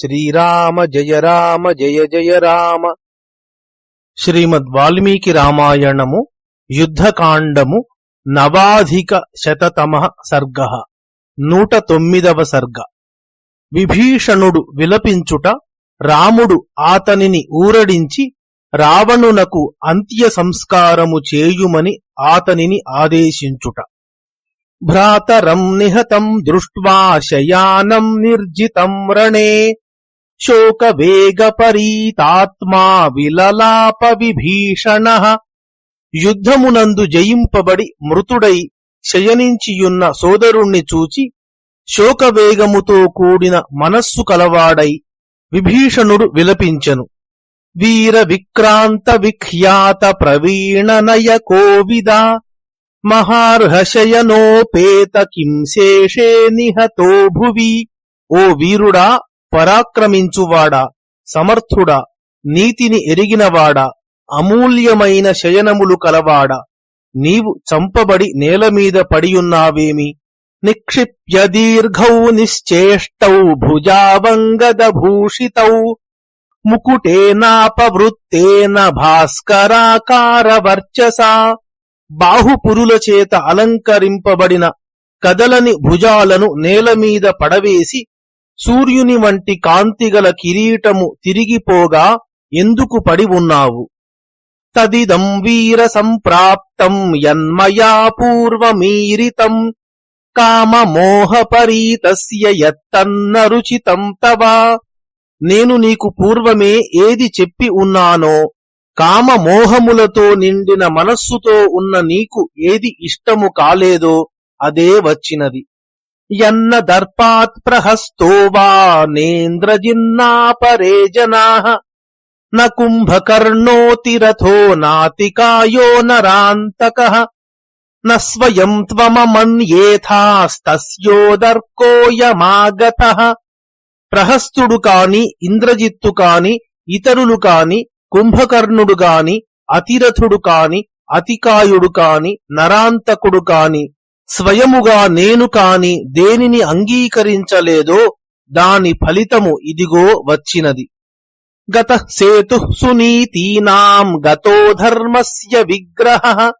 శ్రీరామ జయ రామ జయ జయ రామ. శ్రీమద్ వాల్మీకి రామాయణము యుద్ధకాండము నవాధిక శతతమ సర్గ. నూట తొమ్మిదవ సర్గ. విభీషణుడు విలపించుట రాముడు ఆతనిని ఊరడించి రావణునకు అంత్య సంస్కారము చేయుమని ఆతనిని ఆదేశించుట. భ్రాతరం నిహతం దృష్ట్వా శయానం నిర్జితం రణే శోకవేగపరీతాత్మా విలలాప విభీషణ యుద్ధమునందు జయింపబడి మృతుడై శయనించియున్న సోదరుణ్ణి చూచి శోకవేగముతో కూడిన మనస్సు కలవాడై విభీషణుడు విలపించెను. వీర విక్రాంత విఖ్యాత ప్రవీణనయ కోవిద మహార్హశయనోపేత కింశేషే నిహతో భువి. ఓ వీరుడా పరాక్రమించువాడా సమర్థుడా నీతిని ఎరిగినవాడా అమూల్యమైన శయనములు కలవాడా. నీవు చంపబడి నేలమీద పడియున్నావేమి? నిక్షిప్య దీర్ఘౌ నిశ్చేష్టౌ భుజావంగదభూషితౌ ముకుటేనాపవృత్తేన భాస్కరాకార వర్చసా బాహుపురుల చేత అలంకరింపబడిన కదలని భుజాలను నేలమీద పడవేసి సూర్యుని వంటి కాంతిగల కిరీటము తిరిగిపోగా ఎందుకు పడి ఉన్నావు? తదిదం వీర సంప్రాప్తం యన్మయా పూర్వమీరితం కామమోహపరీతస్య యత్తన్న తవా. నేను నీకు పూర్వమే ఏది చెప్పి ఉన్నానో కామమోహములతో నిండిన మనస్సుతో ఉన్న నీకు ఏది ఇష్టము కాలేదో అదే వచ్చినది. యన్న దర్పాత్ ప్రహస్తో వానేంద్రజిన్నాపరే జనా. న కుంభకర్ణోతిరథో నాతికాయో నరాంతక. న స్వయం త్వమమన్యేథాస్తస్యోదర్కోయమాగత ప్రహస్తుడు కాని ఇంద్రజిత్తు కాని ఇతరులు కాని కుంభకర్ణుడు గాని అతిరథుడు కాని అతికాయుడు కాని నరాంతకుడు కాని స్వయముగా నేను కాని దేనిని అంగీకరించలేదో దాని ఫలితము ఇదిగో వచ్చినది. గత సేతు సునీతీనాం గతో ధర్మస్య విగ్రహ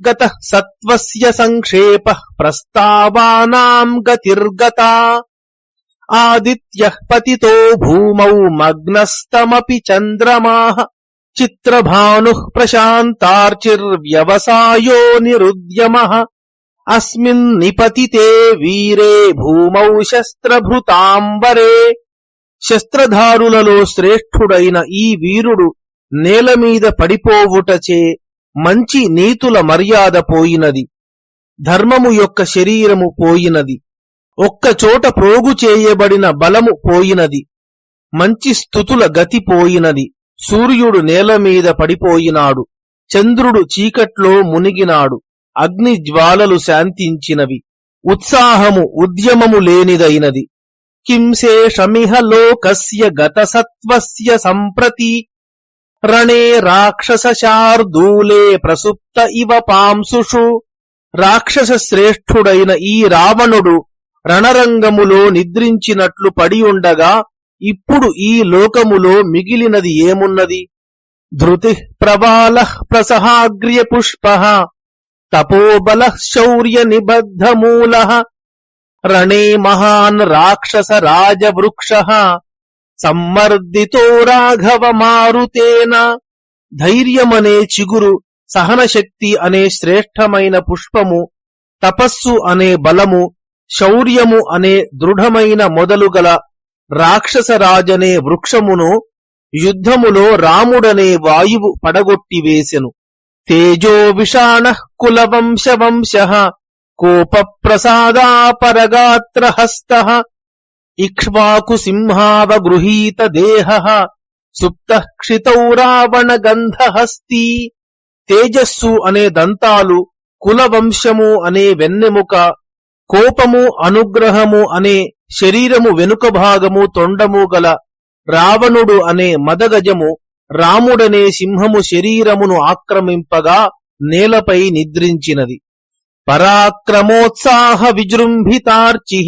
గత సత్వస్య సంక్షేప ప్రస్తావానాం గతిర్గత ఆదిత్య పతితో భూమౌ మగ్నస్తమపి చంద్రమా చిత్రభాను ప్రశాంతార్చిర్వ్యవసాయో నిరుద్యమ అస్మిన్ నిపతితే వీరే భూమౌ శస్త్రభృతాంబరే శస్త్రధారులలో శ్రేష్ఠుడైన ఈ వీరుడు నేలమీద పడిపోవుటచే మంచి నీతుల మర్యాద పోయినది ధర్మము యొక్క శరీరము పోయినది ఒక్కచోట ప్రోగు చేయబడిన బలము పోయినది మంచి స్థుతుల గతి పోయినది. సూర్యుడు నేలమీద పడిపోయినాడు చంద్రుడు చీకట్లో మునిగినాడు. అగ్ని జ్వాలలు శాంతించినవి. ఉత్సాహము ఉద్యమము లేనిదైనది. కింశేషమిహ లోకస్య గత సత్వస్య సంప్రతి. రణే రాక్షస శార్దూలే ప్రసుప్త ఇవ పాంసుషు. రాక్షస శ్రేష్ఠుడైన ఈ రావణుడు రణరంగములో నిద్రించినట్లు పడి ఉండగా ఇప్పుడు ఈ లోకములో మిగిలినది ఏమున్నది? ధృతి ప్రవాల ప్రసహాగ్ర్య పుష్ప తపోబల శౌర్య నిబద్ధమూల రణే మహాన్ రాక్షస రాజవృక్ష సమ్మర్దితో రాఘవ మారుతేన ధైర్యమనే చిగురు సహనశక్తి అనే శ్రేష్టమైన పుష్పము. తపస్సు అనే బలము. శౌర్యము అనే దృఢమైన మొదలుగల రాక్షసరాజనే వృక్షమును యుద్ధములో రాముడనే వాయువు పడగొట్టివేసెను తేజో విషాణ కులవంశ వంశ కోప ప్రసాదాపరగాత్రహస్త ఇక్ష్వాకు సింహావగృహీత దేహ సుప్త క్షితౌ రావణ గంధహస్తి తేజస్సు అనే దంతాలు కులవంశము అనే వెన్నెముక కోపము అనుగ్రహము అనే శరీరము వెనుక భాగము తొండము గల రావణుడు అనే మదగజము రాముడనే సింహము శరీరమును ఆక్రమింపగా నేలపై నిద్రించినది. పరాక్రమోత్సాహ విజృంభితార్చి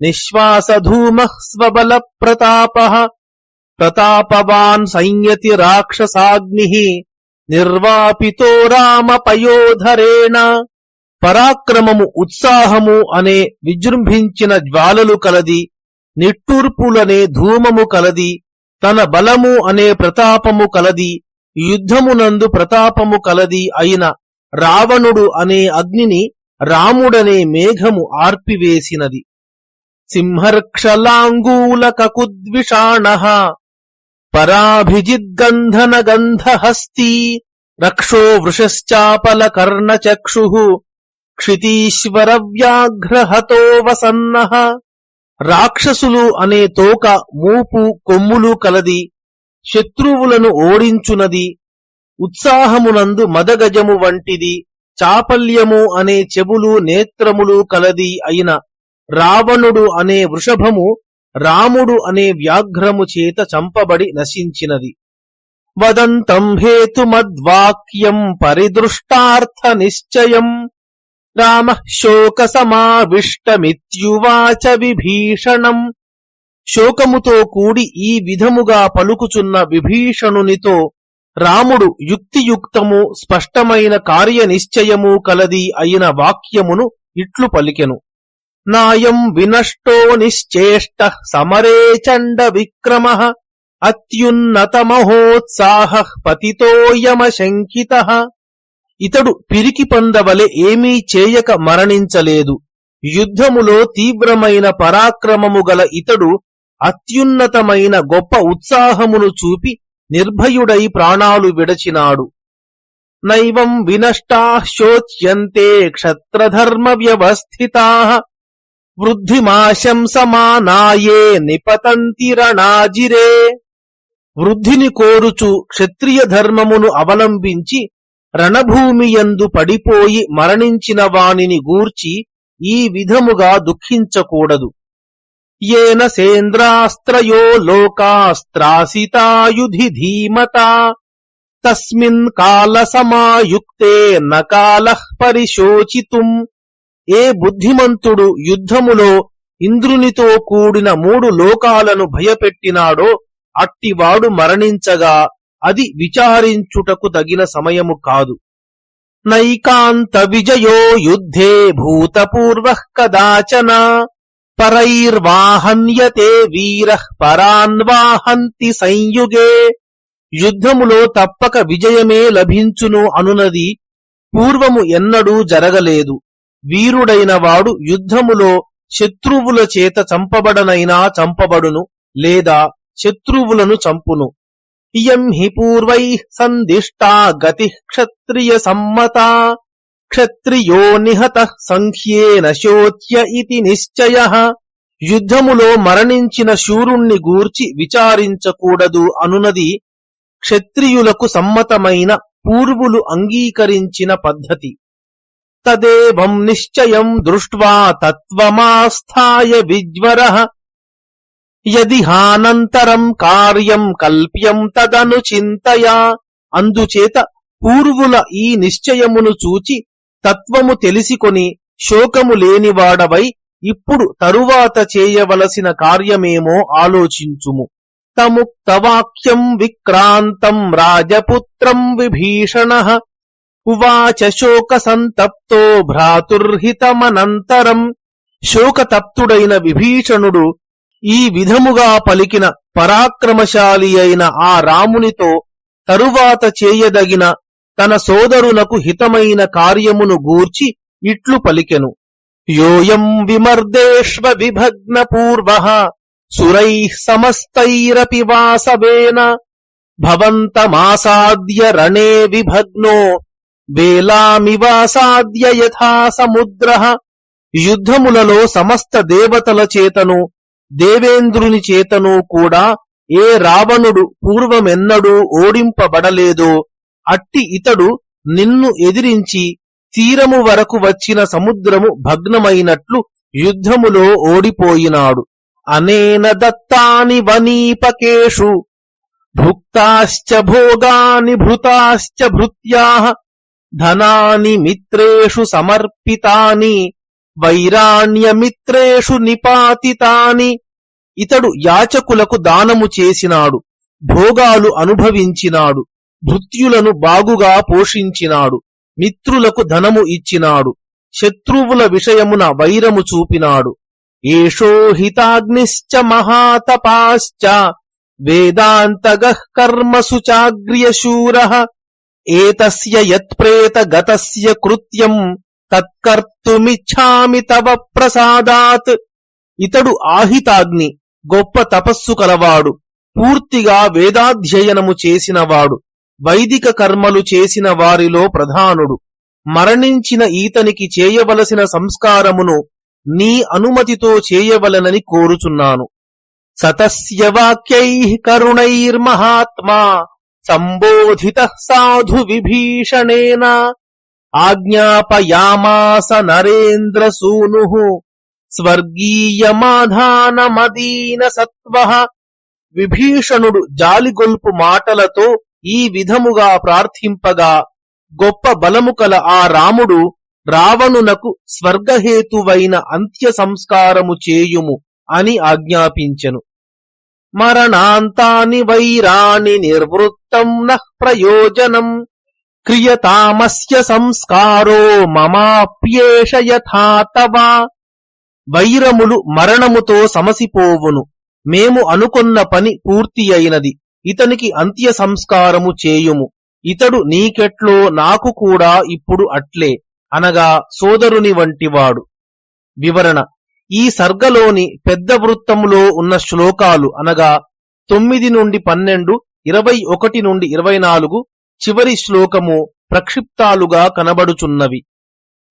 నిశ్వాసధూమ స్వబల ప్రతాప ప్రతాపవాన్ సంయతి రాక్షసాగ్ని నిర్వాపితో రామపయోధరేణ పరాక్రమము ఉత్సాహము అనే విజృంభించిన జ్వాలలు కలది నిట్టూర్పులనే ధూమము కలది తన బలము అనే ప్రతాపము కలది యుద్ధమునందు ప్రతాపము కలది అయిన రావణుడు అనే అగ్నిని రాముడనే మేఘము ఆర్పివేసినది. సింహర్క్షలాంగూల కకుద్విషాణ పరాభిజిద్గంధన గంధహస్తి రక్షో వృషశ్చాపల కర్ణచక్షు క్షితీశ్వర వ్యాఘ్రహతో వసన్న. రాక్షసులు అనే తోక మూపు కొమ్ములు కలది శత్రువులను ఓడించునది ఉత్సాహమునందు మదగజము వంటిది చాపల్యము అనే చెవులు నేత్రములు కలది అయిన రావణుడు అనే వృషభము రాముడు అనే వ్యాఘ్రము చేత చంపబడి నశించినది. వదంతం హేతుమద్వాక్యం పరిదృష్టార్థ నిశ్చయం రామ శోక సమావిష్టమిత్యువాచ విభీషణం. శోకముతో కూడి ఈ విధముగా పలుకుచున్న విభీషణునితో రాముడు యుక్తియుక్తము స్పష్టమైన కార్యనిశ్చయము కలది అయిన వాక్యమును ఇట్లు పలికెను. నాయం వినష్టో నిశ్చేష్ట సమరే చండ విక్రమ అత్యున్నతమహోత్సాహ పతితోయమశంకిత ఇతడు పిరికి పందవలె ఏమీ చేయక మరణించలేదు. యుద్ధములో తీవ్రమైన పరాక్రమము గల ఇతడు అత్యున్నతమైన గొప్ప ఉత్సాహమును చూపి నిర్భయుడై ప్రాణాలు విడచినాడు. నైవం వినష్టా శోచ్యంతే క్షత్రధర్మ వ్యవస్థితా వృద్ధిమాశంసమానాయే నిపతంతి రణాజిరే వృద్ధిని కోరుచు క్షత్రియ ధర్మమును అవలంబించి రణభూమియందు పడిపోయి మరణించిన వానిని గూర్చి ఈ విధముగా దుఃఖించకూడదు. ఏన సేంద్రాస్త్రయో లోకాస్త్రాసితాయుధి ధీమతా తస్మిన్ కాల సమాయుక్తే నకాలః పరిశోచితుం ఏ బుద్ధిమంతుడు యుద్ధములో ఇంద్రునితో కూడిన మూడు లోకాలను భయపెట్టినాడో అట్టివాడు మరణించగా అది విచారించుటకు తగిన సమయము కాదు. నైకాంత విజయో యుద్ధే భూతపూర్వ కదాచన। పరైర్వాహన్యతే వీర పరాన్వాహంతి సంయుగే. యుద్ధములో తప్పక విజయమే లభించును అనునది పూర్వము ఎన్నడూ జరగలేదు. వీరుడైన వాడు యుద్ధములో శత్రువుల చేత చంపబడనైనా చంపబడును లేదా శత్రువులను చంపును. ఇయం హి పూర్వై సందిష్టా గతి క్షత్రియ సమ్మత. క్షత్రియో నిహత సంఖ్యేన శోచ్య ఇది నిశ్చయ. యుద్ధములో మరణించిన శూరుణ్ణి గూర్చి విచారించకూడదు అనునది క్షత్రియులకు సమ్మతమైన పూర్వులు అంగీకరించిన పద్ధతి. తదేవం నిశ్చయం దృష్ట్వా తత్వమాస్థాయ విజ్వర. యదిహానంతరం కార్యం కల్ప్యం తదను చింతయా అందుచేత పూర్వుల ఈ నిశ్చయమును చూచి తత్వము తెలిసికొని శోకము లేనివాడవై ఇప్పుడు తరువాత చేయవలసిన కార్యమేమో ఆలోచించుము. తముక్తవాక్యం విక్రాంతం రాజపుత్రం విభీషణ. ఉవాచ శోక సంతప్తో భ్రాతుర్హితమనంతరం. శోకతప్తుడైన విభీషణుడు ఈ విధముగా పలికిన పరాక్రమశాలి అయిన ఆ రామునితో తరువాత చేయదగిన తన సోదరులకు హితమైన కార్యమును గూర్చి ఇట్లు పలికెను. యోయం విమర్దేష్వ విభగ్న పూర్వ సురై సమస్తైరపి వాసవేన భవంతమాసాద్య రణే విభగ్నో వేలామివాసాద్య యథా సముద్ర యుద్ధములలో సమస్త దేవతల చేతను దేవేంద్రుని చేతను కూడా ఏ రావణుడు పూర్వమెన్నడూ ఓడింపబడలేదో అట్టి ఇతడు నిన్ను ఎదిరించి తీరము వరకు వచ్చిన సముద్రము భగ్నమైనట్లు యుద్ధములో ఓడిపోయినాడు. అనేన దత్తాని వనీపకేషు భుక్తాశ్చ భోగాని భృతాశ్చ భృత్యా ధనాని మిత్రేషు సమర్పితాని వైరాణ్యమిత్రేషు నిపాతితాని. ఇతడు యాచకులకు దానము చేసినాడు భోగాలు అనుభవించినాడు. భృత్యులను బాగుగా పోషించినాడు మిత్రులకు ధనము ఇచ్చినాడు శత్రువుల విషయమున వైరము చూపినాడు. ఏషో హితాగ్నిశ్చ మహాతపాశ్చ వేదాంతగః కర్మసు చాగ్ర్యశూరః ఏతస్య యత్ప్రేత గతస్య కృత్యం తత్కర్తుమిచ్ఛామి తవ ప్రసాదాత్. ఇతడు ఆహితాగ్ని గొప్ప తపస్సు కలవాడు పూర్తిగా వేదాధ్యయనము చేసినవాడు. వైదిక కర్మలు చేసిన వారిలో ప్రధానుడు. మరణించిన ఈతనికి చేయవలసిన సంస్కారమును నీ అనుమతితో చేయవలనని కోరుచున్నాను. సతస్య వాక్యై కరుణైర్మహాత్మా సంబోధిత సాధు విభీషణేన ఆజ్ఞాపయామాస నరేంద్ర సూను స్వర్గీయమాధానమదీన సత్వ. విభీషణుడు జాలిగొల్పు మాటలతో ఈ విధముగా ప్రార్థింపగా గొప్ప బలము కల ఆ రాముడు రావణునకు స్వర్గహేతువైన అంత్య సంస్కారము చేయుము అని ఆజ్ఞాపించెను. మరణాంతాని వైరాణి నిర్వృత్తం నః ప్రయోజనం. క్రియతామస్య సంస్కారో మమాప్యేష యథా వైరములు మరణముతో సమసిపోవును. మేము అనుకున్న పని పూర్తి అయినది. ఇతనికి అంత్య సంస్కారము చేయుము. ఇతడు నీకెట్లో నాకు కూడా ఇప్పుడు అట్లే అనగా సోదరుని వంటివాడు. వివరణ. ఈ సర్గలోని పెద్ద వృత్తములో ఉన్న శ్లోకాలు అనగా తొమ్మిది నుండి పన్నెండు ఇరవై ఒకటి నుండి ఇరవై నాలుగు చివరి శ్లోకము ప్రక్షిప్తాలుగా కనబడుచున్నవి.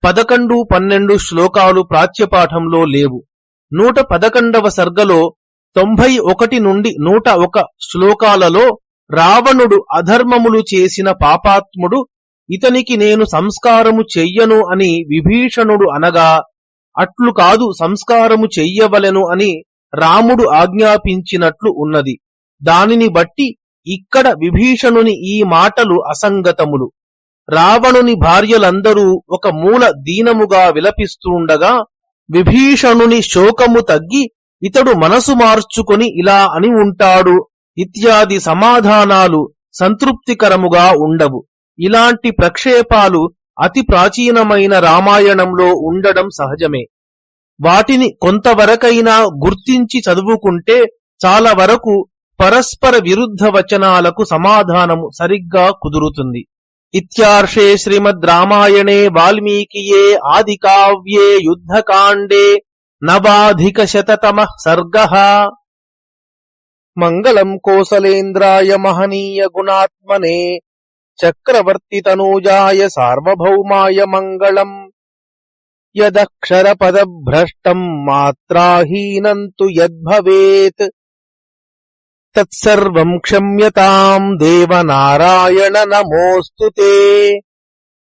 పదకొండు పన్నెండు శ్లోకాలు ప్రాచ్యపాఠంలో లేవు. నూట పదకొండవ సర్గలో తొంభై ఒకటి నుండి నూట ఒక శ్లోకాలలో రావణుడు అధర్మములు చేసిన పాపాత్ముడు ఇతనికి నేను సంస్కారము చెయ్యను అని విభీషణుడు అనగా అట్లు కాదు సంస్కారము చెయ్యవలెను అని రాముడు ఆజ్ఞాపించినట్లు ఉన్నది. దానిని బట్టి ఇక్కడ విభీషణుని ఈ మాటలు అసంగతములు. రావణుని భార్యలందరూ ఒక మూల దీనముగా విలపిస్తుండగా విభీషణుని శోకము తగ్గి ఇతడు మనసు మార్చుకొని ఇలా అని ఉంటాడు. ఇత్యాది సమాధానాలు సంతృప్తికరముగా ఉండవు. ఇలాంటి ప్రక్షేపాలు అతి ప్రాచీనమైన రామాయణంలో ఉండడం సహజమే. వాటిని కొంతవరకైనా గుర్తించి చదువుకుంటే చాలా వరకు పరస్పర విరుద్ధ వచనాలకు సమాధానము సరిగ్గా కుదురుతుంది. ఇత్యార్షే శ్రీమద్ రామాయణే వాల్మీకియే ఆది కావ్యే యుద్ధకాండే నవాధికశతతమः సర్గः. మంగళం కోసలేంద్రాయ మహనీయ గుణాత్మనే చక్రవర్తి తనూజాయ సార్వభౌమాయ మంగళం. యదక్షరపదభ్రష్టం మాత్రాహీనంతు యద్భవేత్. తత్సర్వం క్షమ్యతాం దేవనారాయణ నమోస్తుతే